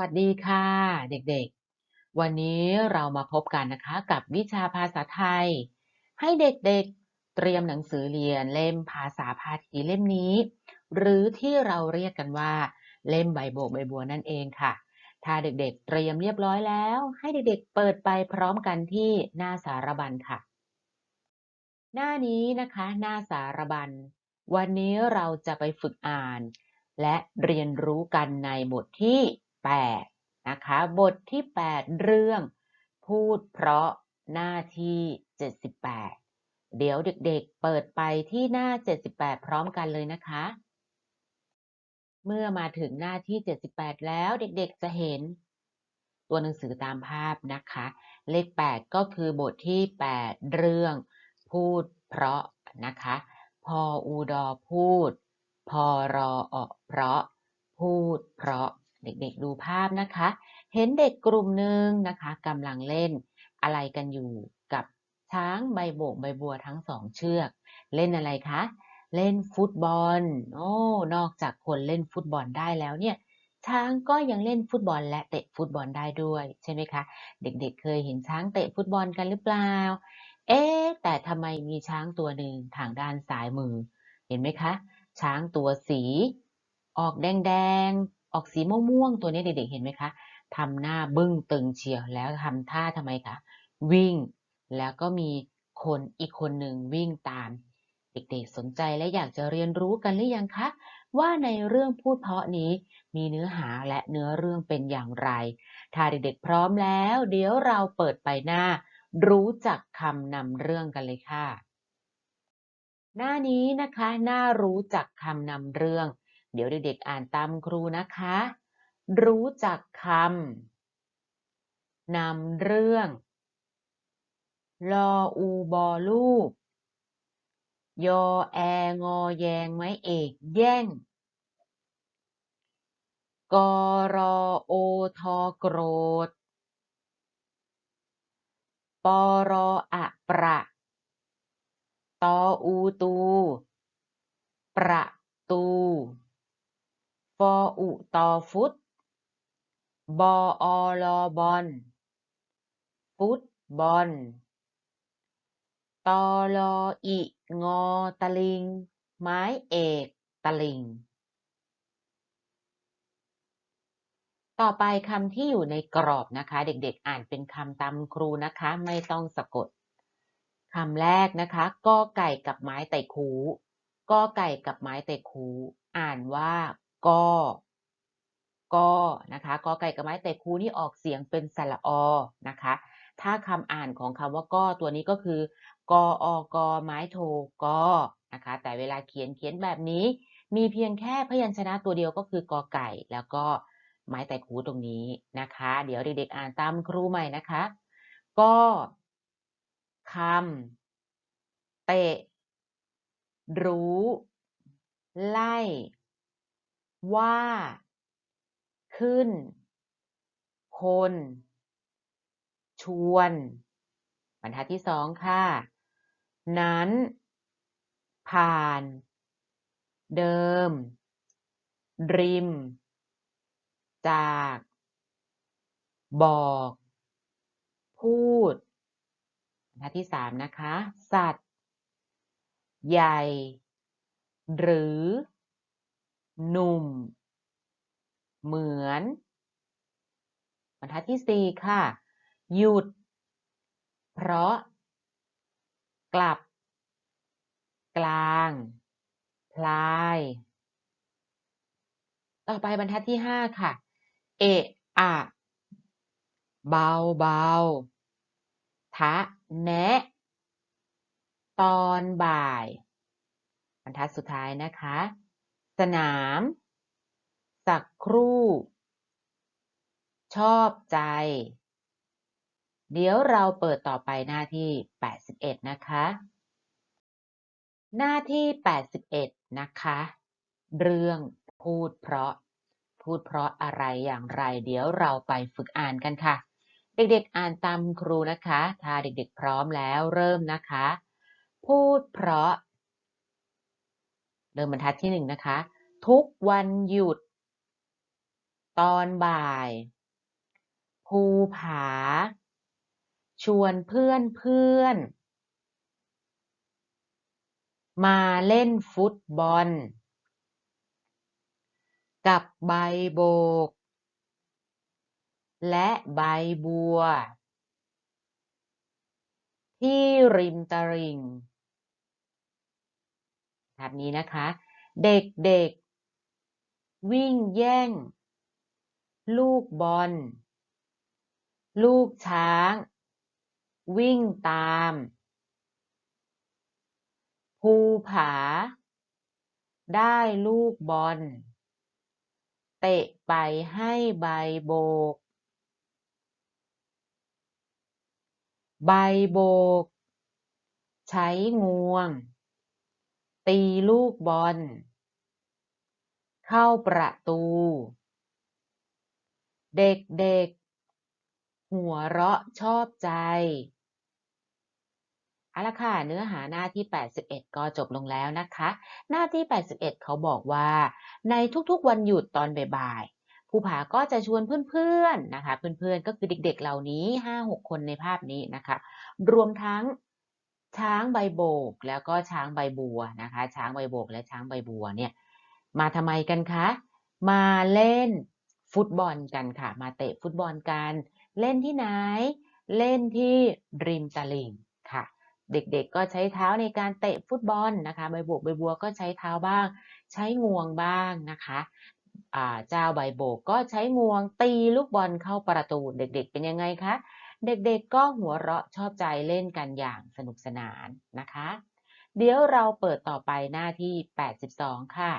วัสดีค่ะ เด็กๆ วันนี้เรามาพบกันนะคะกับวิชาภาษาไทย ให้เด็กๆ เตรียมหนังสือเรียนเล่มภาษาพาทีเล่มนี้ หรือที่เราเรียกกันว่า เล่มใบโบกใบบัวนั่นเองค่ะ ถ้าเด็กๆ เตรียมเรียบร้อยแล้ว ให้เด็กๆ เปิดไปพร้อมกันที่หน้าสารบัญค่ะ หน้านี้นะคะ หน้าสารบัญ วันนี้เราจะไปฝึกอ่านและเรียนรู้กันในบทที่ 8 นะคะ บทที่ 8 เรื่อง พูดเพราะหน้าที่ 78 เดี๋ยวเด็กๆเปิดไปที่หน้า 78 พร้อมกันเลยนะคะ เมื่อมาถึงหน้าที่ 78 แล้วเด็กๆจะเห็น ตัวหนังสือตามภาพนะคะ เลข 8 ก็คือบทที่ 8 เรื่อง พูดเพราะนะคะ พออูดอพูด พอรอออกเพราะ พูดเพราะ เด็กๆดูภาพนะคะ เห็นเด็กกลุ่มหนึ่งนะคะกำลังเล่นอะไรกันอยู่กับช้างใบโบกใบบัวทั้งสองเชือก เล่นอะไรคะ เล่นฟุตบอล โอ้ นอกจากคนเล่นฟุตบอลได้แล้วเนี่ย ช้างก็ยังเล่นฟุตบอลและเตะฟุตบอลได้ด้วยใช่ไหมคะ เด็กๆเคยเห็นช้างเตะฟุตบอลกันหรือเปล่า เอ๊ะ แต่ทำไมมีช้างตัวหนึ่งทางด้านซ้ายมือ เห็นไหมคะ ช้างตัวสี ออกแดงๆ ออกสีม่วงๆตัวนี้เด็กๆเห็นไหมคะทำหน้าบึ้งตึงเชียวแล้วทำท่าทำไมคะวิ่ง แล้วก็มีคนอีกคนหนึ่งวิ่งตาม เด็กๆสนใจและอยากจะเรียนรู้กันหรือยังคะ ว่าในเรื่องพูดเพาะนี้มีเนื้อหาและเนื้อเรื่องเป็นอย่างไร ถ้าเด็กๆพร้อมแล้ว เดี๋ยวเราเปิดไปหน้า รู้จักคำนำเรื่องกันเลยค่ะ หน้านี้นะคะ หน้ารู้จักคำนำเรื่อง เดี๋ยวเด็กๆอ่านตามครูนะคะ รู้จักคำนำเรื่อง ลออูบอลูกยอแองอแยงไม้เอกแย่งกอรอโอทอโกรธปอรออะประตออูตู ประตู ฟออุตอฟุต บออลอบอล ฟุตบอล ตอลออิงอตะลิง ไม้เอกตะลิง ต่อไปคำที่อยู่ในกรอบนะคะ เด็กๆ อ่านเป็นคำตามครูนะคะ ไม่ต้องสะกดคำแรกนะคะกอไก่กับไม้ไต่คูกอไก่กับไม้ไต่คู อ่านว่า กอ กอ นะคะกอไก่กับไม้ไต่คูนี่ออกเสียงเป็นสระอนะคะ ถ้าคำอ่านของคำว่าก้อตัวนี้ก็คือกออกอไม้โทกอนะคะ แต่เวลาเขียนเขียนแบบนี้ มีเพียงแค่พยัญชนะตัวเดียวก็คือกอไก่แล้วก็ไม้ไต่คูตรงนี้นะคะ เดี๋ยวเด็กๆอ่านตามครูใหม่นะคะ ก็คำเตะรู้ ไล่ ว่า ขึ้น คน ชวน บรรทัดที่สองค่ะ นั้น ผ่าน เดิม ริม จาก บอก พูดบรรทัดที่สามนะคะ สัตว์ ใหญ่ หรือ หนุ่ม เหมือน บรรทัดที่สี่ค่ะ หยุด เพราะ กลับ กลาง พลาย ต่อไปบรรทัดที่ห้าค่ะ เอะอะเบาเบาทะแนะ ตอนบ่าย บรรทัดสุดท้ายนะคะ สนาม สักครู่ ชอบใจ เดี๋ยวเราเปิดต่อไปหน้าที่ 81 นะคะ หน้าที่ 81 นะคะ เรื่องพูดเพราะ พูดเพราะอะไรอย่างไร เดี๋ยวเราไปฝึกอ่านกันค่ะ เด็กๆอ่านตามครูนะคะ ถ้าเด็กๆพร้อมแล้วเริ่มนะคะ พูดเพราะ เริ่มบรรทัดที่หนึ่งนะคะ ทุกวันหยุด ตอนบ่าย ภูผา ชวนเพื่อนเพื่อน มาเล่นฟุตบอล กับใบโบก และใบบัว ที่ริมตลิ่ง แบบนี้นะคะ เด็กๆ วิ่งแย่ง ลูกบอล ลูกช้าง วิ่งตาม ภูผา ได้ลูกบอล เตะไปให้ใบโบก ใบโบก ใช้งวง ตีลูกบอล เข้าประตู เด็กๆ หัวเราะชอบใจเอาละค่ะเนื้อหาหน้าที่ 81 ก็จบลงแล้วนะคะ หน้าที่ 81 เขาบอกว่า ในทุกๆ วันหยุดตอนบ่ายๆภูผาก็จะชวนเพื่อนๆนะคะ เพื่อนๆก็คือเด็กๆเหล่านี้ 5-6 คนในภาพนี้นะคะ รวมทั้ง ช้างใบโบกแล้วก็ช้างใบบัวนะคะ ช้างใบโบกและช้างใบบัวเนี่ยมาทำไมกันคะ มาเล่นฟุตบอลกันค่ะ มาเตะฟุตบอลกัน เล่นที่ไหน เล่นที่ริมตลิ่งค่ะ เด็กๆก็ใช้เท้าในการเตะฟุตบอลนะคะ ใบโบกใบบัวก็ใช้เท้าบ้าง ใช้งวงบ้างนะคะเจ้าใบโบกก็ใช้งวงตีลูกบอลเข้าประตู เด็กๆเป็นยังไงคะ เด็กๆก็หัวเราะชอบใจเล่นกันอย่างสนุกสนานนะคะ เดี๋ยวเราเปิดต่อไปหน้าที่ 82 ค่ะ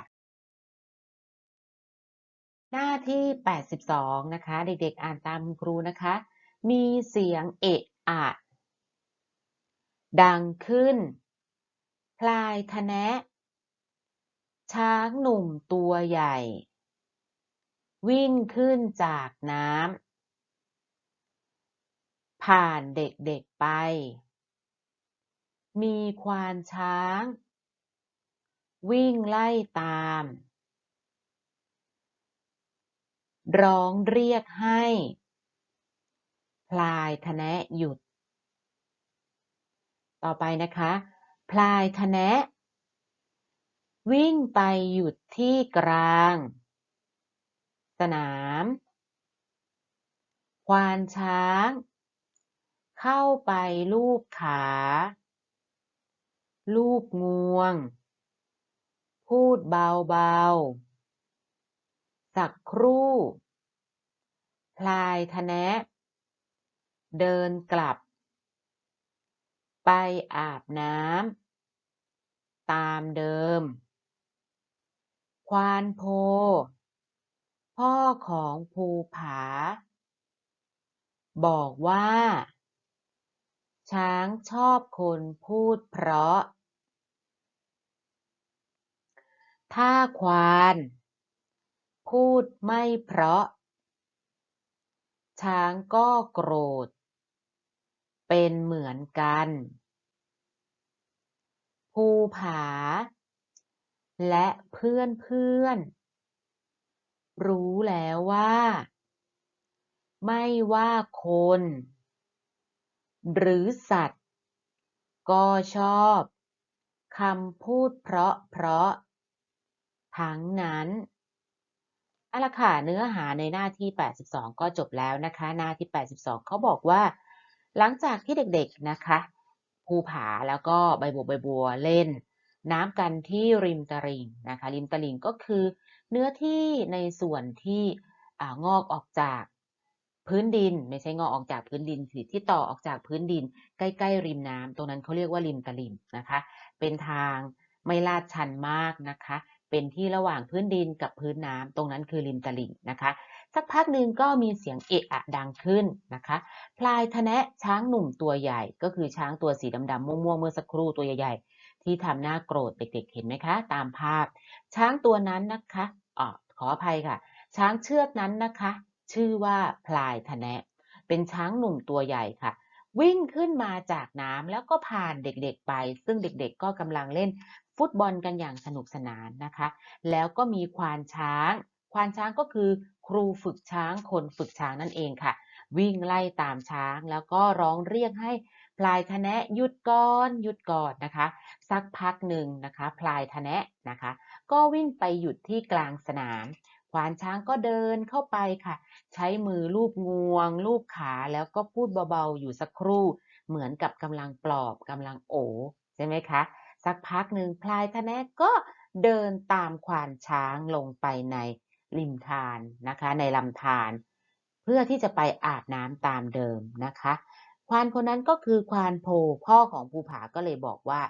หน้าที่ 82 นะคะ เด็กๆอ่านตามครูนะคะ มีเสียงเอะอะดังขึ้น พลายทะแนะ ช้างหนุ่มตัวใหญ่ วิ่งขึ้นจากน้ำ ผ่านเด็กๆไป มีควานช้าง วิ่งไล่ตาม ร้องเรียกให้ พลายทะแนะหยุด ต่อไปนะคะ พลายทะแนะ วิ่งไปหยุดที่กลาง สนาม ควานช้าง เข้าไปลูบขา ลูบงวง พูดเบาๆ สักครู่ พลายทะแนะ เดินกลับ ไปอาบน้ำ ตามเดิม ควานโพ พ่อของภูผาบอกว่า ช้างชอบคนพูดเพราะ ถ้าควานพูดไม่เพราะ ช้างก็โกรธ เป็นเหมือนกัน ภูผา และเพื่อนๆรู้แล้วว่า ไม่ว่าคน หรือสัตว์ ก็ชอบคำพูดเพราะๆทั้งนั้นอาละค่ะเนื้อหาในหน้าที่ 82 ก็จบแล้วนะคะ หน้าที่ 82 เขาบอกว่า หลังจากที่เด็กๆนะคะภูผาแล้วก็ใบบัวใบบัวเล่น น้ำกันที่ริมตลิ่งนะคะ ริมตลิ่งก็คือเนื้อที่ในส่วนที่อ่างอกออกจาก พื้นดินไม่ใช่งอออกจากพื้นดินสิที่ต่อออกจากพื้นดิน ใกล้ๆริมน้ำตรงนั้นเขาเรียกว่าริมตลิ่งนะคะ เป็นทางไม่ลาดชันมากนะคะ เป็นที่ระหว่างพื้นดินกับพื้นน้ำตรงนั้นคือริมตลิ่งนะคะ สักพักหนึ่งก็มีเสียงเอะอะดังขึ้นนะคะพลายทะแนะช้างหนุ่มตัวใหญ่ ก็คือช้างตัวสีดำๆม่วงๆเมื่อสักครู่ตัวใหญ่ๆที่ทำหน้าโกรธเด็กๆ เห็นไหมคะ ตามภาพ ช้างตัวนั้นนะคะอ๋อขออภัยค่ะ ช้างเชือกนั้นนะคะ ชื่อว่าพลายทะแนะ เป็นช้างหนุ่มตัวใหญ่ค่ะ วิ่งขึ้นมาจากน้ำแล้วก็ผ่านเด็กๆไป ซึ่งเด็กๆก็กำลังเล่นฟุตบอลกันอย่างสนุกสนานนะคะ แล้วก็มีควานช้าง ควานช้างก็คือครูฝึกช้างคนฝึกช้างนั่นเองค่ะ วิ่งไล่ตามช้างแล้วก็ร้องเรียกให้พลายทะแนะหยุดก่อนหยุดก่อนนะคะ สักพักหนึ่งนะคะ พลายทะแนะนะคะ ก็วิ่งไปหยุดที่กลางสนาม ควานช้างก็เดินเข้าไปค่ะ ใช้มือลูบงวง ลูบขาแล้วก็พูดเบาๆอยู่สักครู่ เหมือนกับกำลังปลอบกำลังโอใช่ไหมคะ สักพักหนึ่งพลายทะแนะก็เดินตามควานช้างลงไปในริมทานนะคะ ในลำธารเพื่อที่จะไปอาบน้ำตามเดิมนะคะควานคนนั้นก็คือควานโพพ่อของภูผาก็เลยบอกว่า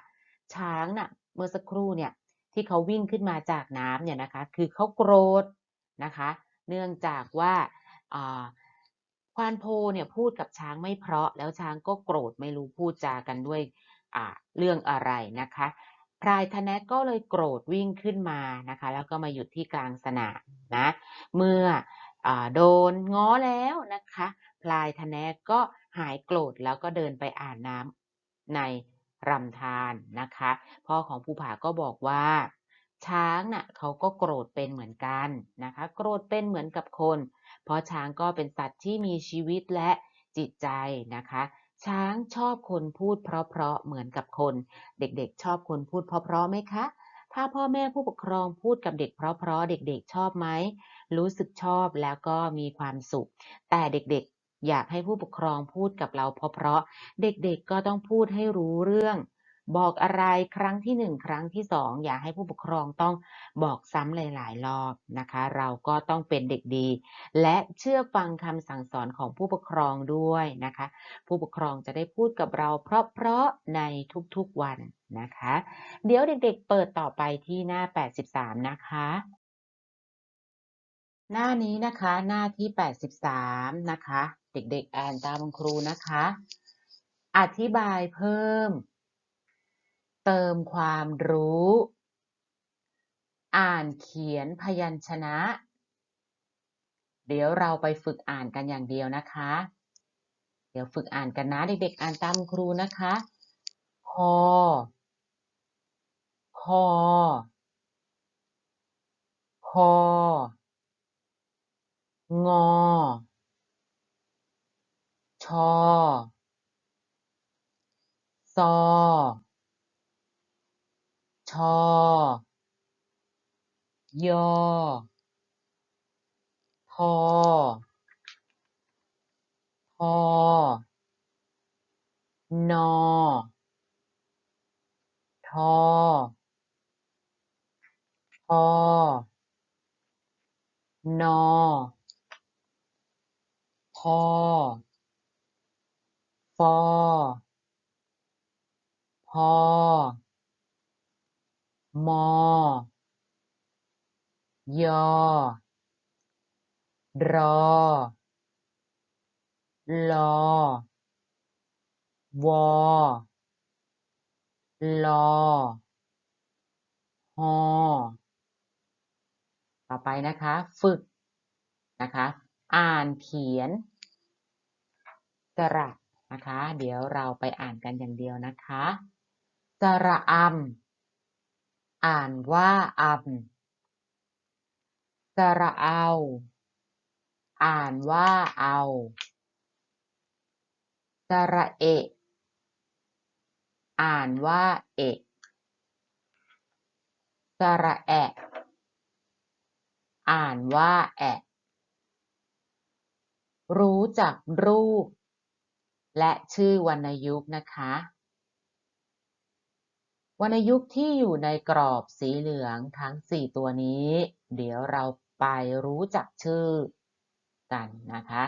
ช้างน่ะเมื่อสักครู่เนี่ยที่เขาวิ่งขึ้นมาจากน้ำเนี่ยนะคะ คือเขาโกรธ นะคะ เนื่องจากว่าควานโพเนี่ยพูดกับช้างไม่เพราะ แล้วช้างก็โกรธไม่รู้พูดจากันด้วยเรื่องอะไรนะคะพลายทะแนะก็เลยโกรธวิ่งขึ้นมานะคะ แล้วก็มาหยุดที่กลางสนามนะเมื่ออโดนง้อแล้วนะคะพลายทะแนะก็หายโกรธแล้วก็เดินไปอาบน้ำในรำธารนะคะ พ่อของภูผาก็บอกว่า ช้างน่ะเขาก็โกรธเป็นเหมือนกันนะคะ โกรธเป็นเหมือนกับคน เพราะช้างก็เป็นสัตว์ที่มีชีวิตและจิตใจนะคะ ช้างชอบคนพูดเพราะๆเหมือนกับคน เด็กๆ ชอบคนพูดเพราะๆไหมคะ ถ้าพ่อแม่ผู้ปกครองพูดกับเด็กเพราะๆเด็กๆ ชอบไหมรู้สึกชอบแล้วก็มีความสุข แต่เด็กๆ อยากให้ผู้ปกครองพูดกับเราเพราะๆเด็กๆก็ต้องพูดให้รู้เรื่อง บอกอะไรครั้งที่หนึ่งครั้งที่สองอย่าให้ผู้ปกครองต้องบอกซ้ำหลาย ๆ รอบนะคะ เราก็ต้องเป็นเด็กดี และเชื่อฟังคำสั่งสอนของผู้ปกครองด้วยนะคะ ผู้ปกครองจะได้พูดกับเราเพราะๆในทุกๆวันนะคะ เดี๋ยวเด็ก ๆ เปิดต่อไปที่หน้า 83 นะคะหน้านี้นะคะหน้าที่ 83 นะคะ เด็กๆ อ่านตามคุณครูนะคะ อธิบายเพิ่ม เติมความรู้ อ่านเขียนพยัญชนะ เดี๋ยวเราไปฝึกอ่านกันอย่างเดียวนะคะ เดี๋ยวฝึกอ่านกันนะเด็กๆอ่านตามครูนะคะคอคอคองอ ชอซอ ชอยอพอพอนอทอพอนอพอฟอพอ มอยอรอลอวอลอฮอต่อไปนะคะ ฝึกนะคะ อ่านเขียนสระนะคะ เดี๋ยวเราไปอ่านกันอย่างเดียวนะคะสระอำ อ่านว่าอำสระเอา อ่านว่าเอาสระเอะอ่านว่าเอะสระแอะอ่านว่าแอะรู้จักรูป และชื่อวรรณยุกต์นะคะ วรรณยุกต์ที่อยู่ในกรอบสีเหลืองทั้ง 4 ตัวนี้ เดี๋ยวเราไปรู้จักชื่อกันนะคะ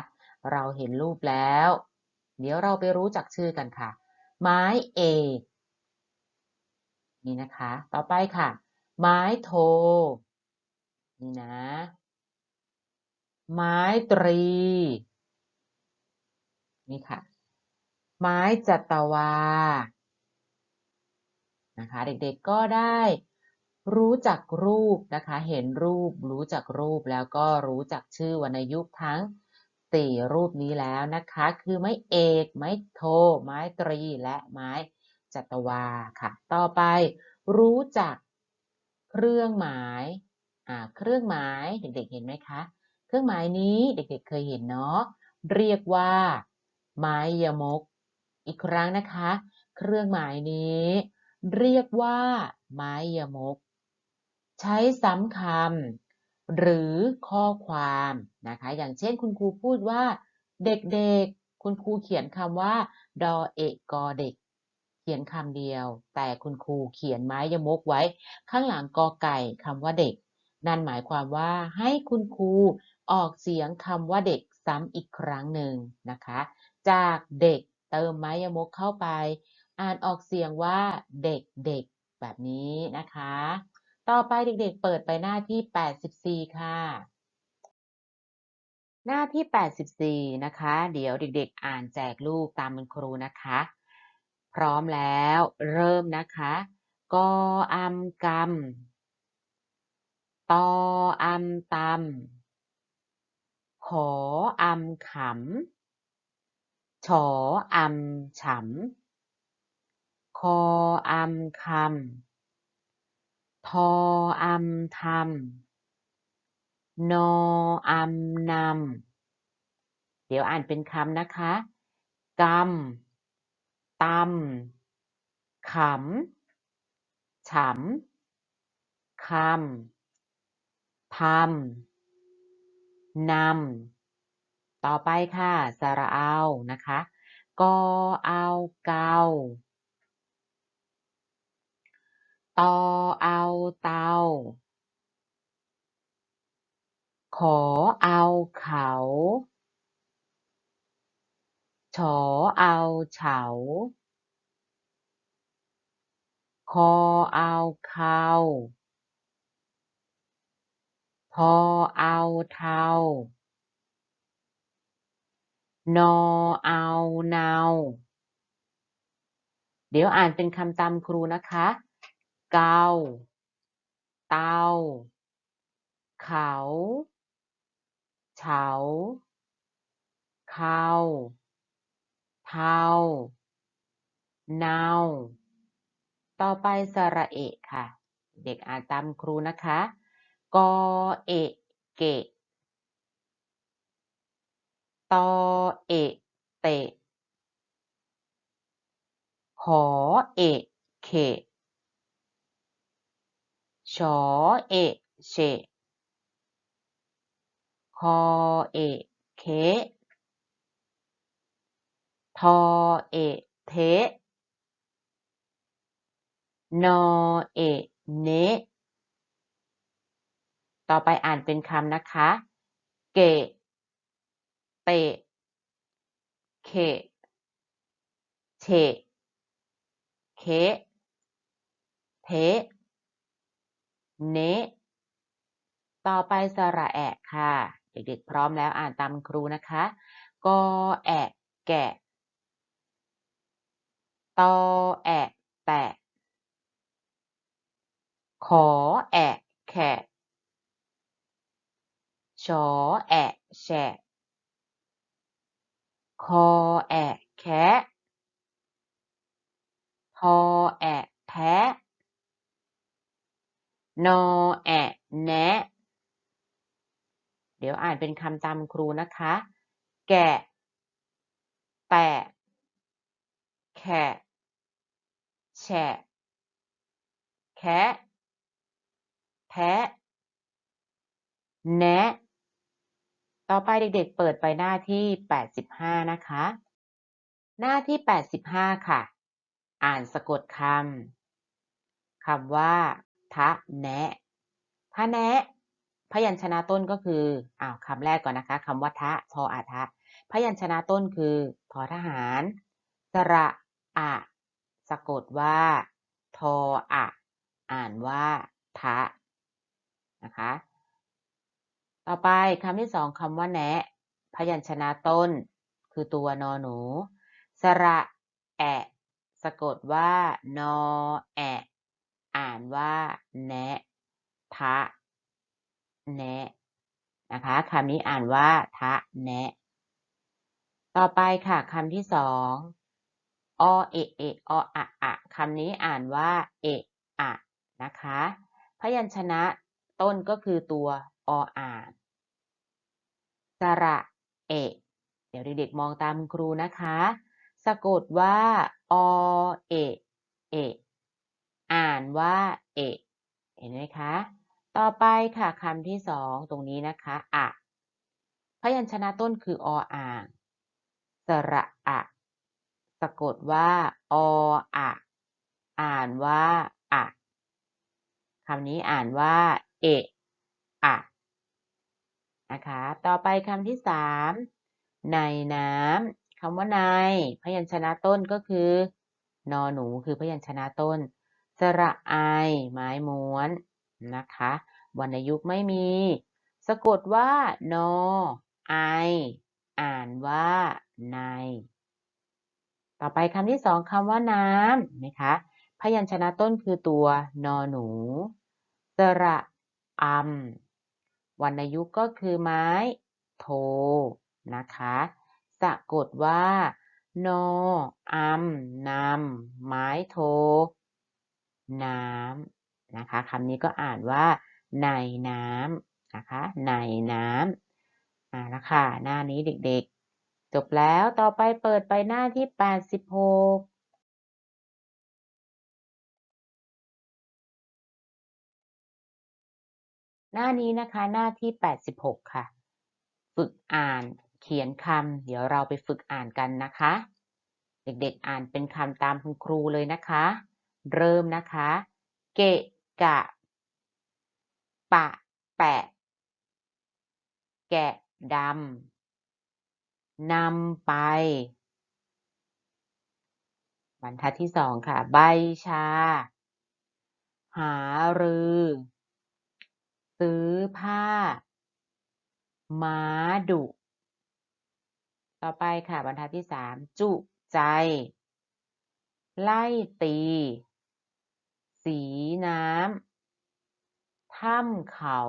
เราเห็นรูปแล้ว เดี๋ยวเราไปรู้จักชื่อกันค่ะ ไม้เอกนี่นะคะ ต่อไปค่ะ ไม้โท นี่นะ ไม้ตรี นี่ค่ะ ไม้จัตวา นะคะ เด็กๆก็ได้รู้จักรูปนะคะ เห็นรูป รู้จักรูปแล้วก็รู้จักชื่อวรรณยุกต์ทั้งสี่รูปนี้แล้วนะคะ คือไม้เอก ไม้โท ไม้ตรี และไม้จัตวาค่ะ ต่อไปรู้จักเครื่องหมายอ่าเครื่องหมายเด็กๆเห็นไหมคะ เครื่องหมายนี้เด็กๆเคยเห็นเนาะ เรียกว่า ไม้ยมก อีกครั้งนะคะ เครื่องหมายนี้ เรียกว่า ไม้ยมก ใช้ซ้ำคำหรือข้อความนะคะ อย่างเช่นคุณครูพูดว่า เด็กๆ คุณครูเขียนคำว่า ดอเอกกอเด็ก เขียนคำเดียว แต่คุณครูเขียนไม้ยมกไว้ ข้างหลังกอไก่คำว่าเด็ก นั่นหมายความว่าให้คุณครูออกเสียงคำว่าเด็กซ้ำอีกครั้งหนึ่งนะคะ จากเด็กเติมไม้ยมกเข้าไป อ่านออกเสียงว่าเด็กเด็กแบบนี้นะคะ ต่อไปเด็กๆ เปิดไปหน้าที่ 84 ค่ะ หน้าที่ 84 นะคะ เดี๋ยวเด็กๆ อ่านแจกลูกตามคุณครูนะคะ พร้อมแล้วเริ่มนะคะกออำกำตออำตำขออำขำ ฉออำฉำ คออำคำ ทออำทำ นออำนำ เดี๋ยวอ่านเป็นคำนะคะ กำตำขำฉำคำทำนำ ต่อไปค่ะ สระเอานะคะ กอเอาเกา ตอเอาเตา ขอเอาเขา ฉอเอาเฉา คอเอาเขาพอเอาเทานอเอาเนา เดี๋ยวอ่านเป็นคำตามครูนะคะ เกา เตา เขา เฉาเขาเทา เนา ต่อไปสระเอะค่ะ เด็กอ่านตามครูนะคะ กอ เอะ เกะ ตอ เอะ เตะ ขอ เอะ เขะ ฉอเอเฉคอเอเคทอเอเทนอเอเนต่อไปอ่านเป็นคำนะคะ เกเตเขะเฉเคเท เนะต่อไปสระแอะค่ะ เด็กๆพร้อมแล้วอ่านตามครูนะคะกอแอะแกะตอแอะแตะขอแอะแขะฉอแอะแฉะคอแอะแคะทอแอะแทะ นอแอะแนะ เดี๋ยวอ่านเป็นคำตามครูนะคะ แกะแตะแขะ แฉะ แคะแทะแนะ ต่อไปเด็กๆ เปิดไปหน้าที่ 85 นะคะ หน้าที่ 85 ค่ะ อ่านสะกดคำคำว่า ทะแนะทะแนะพยัญชนะต้นก็คืออ้าวคำแรกก่อนนะคะคำว่าทะทออาทะพยัญชนะต้นคือทอทหาร สระอะสะกดว่า ทออะ อ่านว่าทะนะคะ ต่อไปคำที่สองคำว่าแนะ พยัญชนะต้น คือตัวนอหนู สระแอะ สะกดว่านอแอะ อ่านว่าแนะทะแนะนะคะคำนี้อ่านว่าทะแนะต่อไปค่ะคำที่สองอเอเอออะอะคำนี้อ่านว่าเอะอะนะคะพยัญชนะต้นก็คือตัวออ่างสระเอะเดี๋ยวเด็กๆมองตามคุณครูนะคะ สะกดว่าอเอะเอะ อ่านว่าเอะเห็นไหมคะ ต่อไปค่ะคำที่สองตรงนี้นะคะอะพยัญชนะต้นคือออ่างสระอะสะกดว่าออะอ่านว่าอะคำนี้อ่านว่า เอะอะนะคะ ต่อไปคำที่สามในน้ำคำว่าใน พยัญชนะต้นก็คือนอหนูคือพยัญชนะต้น สระไอไม้ม้วนนะคะวรรณยุกต์ไม่มี สะกดว่านอไอ อ่านว่าใน ต่อไปคำที่สองคำว่าน้ำนะคะพยัญชนะต้นคือตัวนอหนู สระอำวรรณยุกต์ก็คือไม้ โท นะคะ สะกดว่านออำนำไม้โท น้ำนะคะคำนี้ก็อ่านว่าในน้ำนะคะในน้ำอ่าละค่ะหน้านี้เด็กๆ จบแล้วต่อไปเปิดไปหน้าที่ 86หน้านี้นะคะหน้าที่ 86 ค่ะ ฝึกอ่านเขียนคำเดี๋ยวเราไปฝึกอ่านกันนะคะ เด็กๆอ่านเป็นคำตามคุณครูเลยนะคะ เริ่มนะคะ เกะกะ ปะ แปะ แกะดำนำไป บรรทัดที่สองค่ะ ใบชา หารือ ซื้อผ้า ม้าดุ ต่อไปค่ะ บรรทัดที่สามจุใจ ไล่ตี สีน้ำถ้ำเขา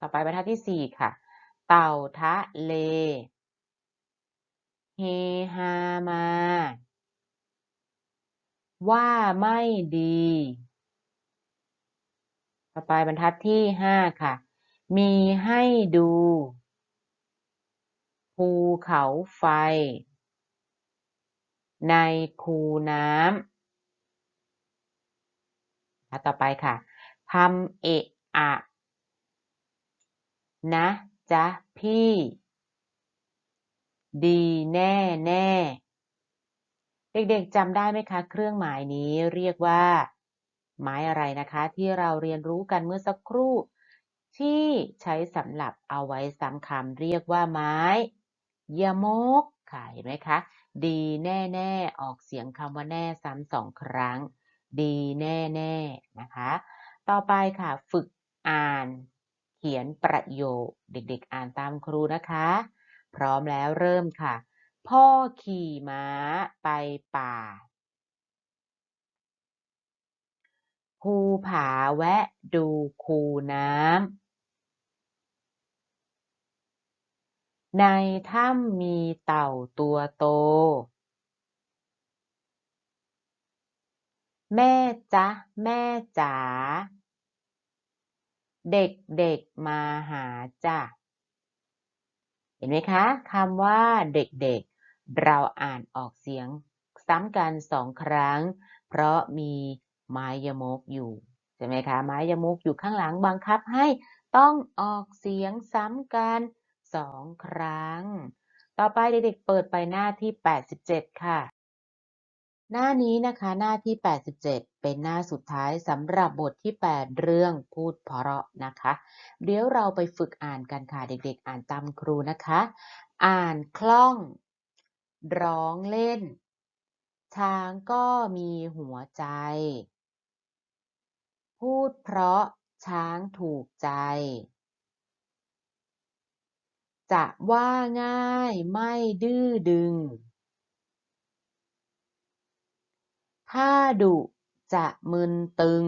ต่อไปบรรทัดที่สี่ค่ะ เต่าทะเล เฮฮามา ว่าไม่ดี ต่อไปบรรทัดที่ห้าค่ะ มีให้ดู ภูเขาไฟ ในคูน้ำ ต่อไปค่ะทำเอะอะนะจ๊ะพี่ ดีแน่แน่เด็กๆจำได้ไหมคะ เครื่องหมายนี้เรียกว่าไม้อะไรนะคะ ที่เราเรียนรู้กันเมื่อสักครู่ ที่ใช้สำหรับเอาไว้ซ้ำคำเรียกว่าไม้ยมกค่ะเห็นไหมคะ ดีแน่แน่ออกเสียงคำว่าแน่ซ้ำสองครั้ง ดีแน่แน่นะคะ ต่อไปค่ะฝึกอ่าน เขียนประโยคเด็กๆ อ่านตามครูนะคะ พร้อมแล้วเริ่มค่ะ พ่อขี่ม้าไปป่า ภูผาแวะดูคูน้ำในถ้ำมีเต่าตัวโต แม่จ๊ะ แม่จ๋า เด็กๆมาหาจ้ะ เห็นไหมคะคำว่าเด็กๆ เราอ่านออกเสียง ซ้ำกันสองครั้ง เพราะมีไม้ยมกอยู่ ใช่ไหมคะ ไม้ยมกอยู่ข้างหลังบังคับให้ต้องออกเสียงซ้ำกันสองครั้ง ต่อไปเด็กๆเปิดไปหน้าที่ 87 ค่ะ หน้านี้นะคะหน้าที่ 87 เป็นหน้าสุดท้ายสำหรับบทที่ 8 เรื่องพูดเพราะนะคะ เดี๋ยวเราไปฝึกอ่านกันค่ะเด็กๆ อ่านตามครูนะคะ อ่านคล่อง ร้องเล่น ช้างก็มีหัวใจ พูดเพราะช้างถูกใจ จะว่าง่ายไม่ดื้อดึง ถ้าดุจะมึนตึง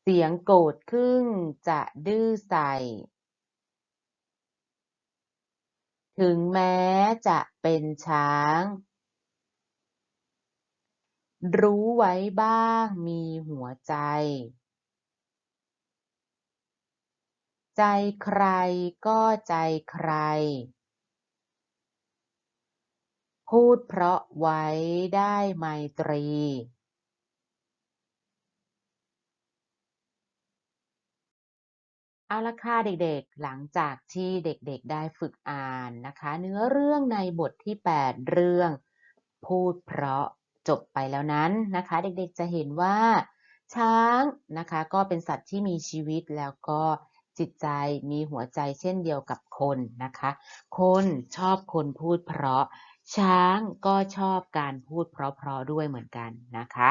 เสียงโกรธขึ้นจะดื้อใส่ถึงแม้จะเป็นช้าง รู้ไว้บ้างมีหัวใจ ใจใครก็ใจใคร พูดเพราะไว้ได้ไมตรีเอาละค่ะเด็กๆ หลังจากที่เด็กๆได้ฝึกอ่านนะคะ เนื้อเรื่องในบทที่ 8 เรื่อง พูดเพราะจบไปแล้วนั้นนะคะ เด็กๆจะเห็นว่า ช้างนะคะก็เป็นสัตว์ที่มีชีวิตแล้วก็จิตใจมีหัวใจเช่นเดียวกับคนนะคะ คนชอบคนพูดเพราะ ช้างก็ชอบการพูดเพราะๆด้วยเหมือนกันนะคะ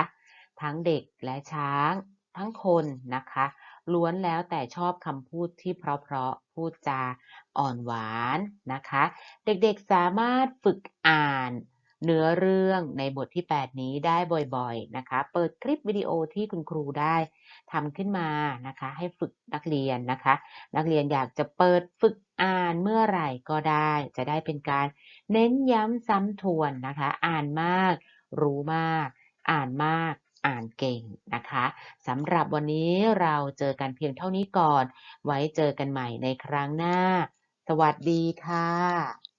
ทั้งเด็กและช้าง ทั้งคนนะคะล้วนแล้วแต่ชอบคำพูดที่เพราะๆพูดจาอ่อนหวานนะคะ เด็กๆสามารถฝึกอ่านเนื้อเรื่องในบทที่ 8 นี้ได้บ่อยๆนะคะ เปิดคลิปวิดีโอที่คุณครูได้ทำขึ้นมานะคะ ให้ฝึกนักเรียนนะคะ นักเรียนอยากจะเปิดฝึก อ่านเมื่อไหร่ก็ได้ จะได้เป็นการเน้นย้ำซ้ำทวนนะคะ อ่านมาก รู้มาก อ่านมาก อ่านเก่งนะคะสำหรับวันนี้เราเจอกันเพียงเท่านี้ก่อน ไว้เจอกันใหม่ในครั้งหน้า สวัสดีค่ะ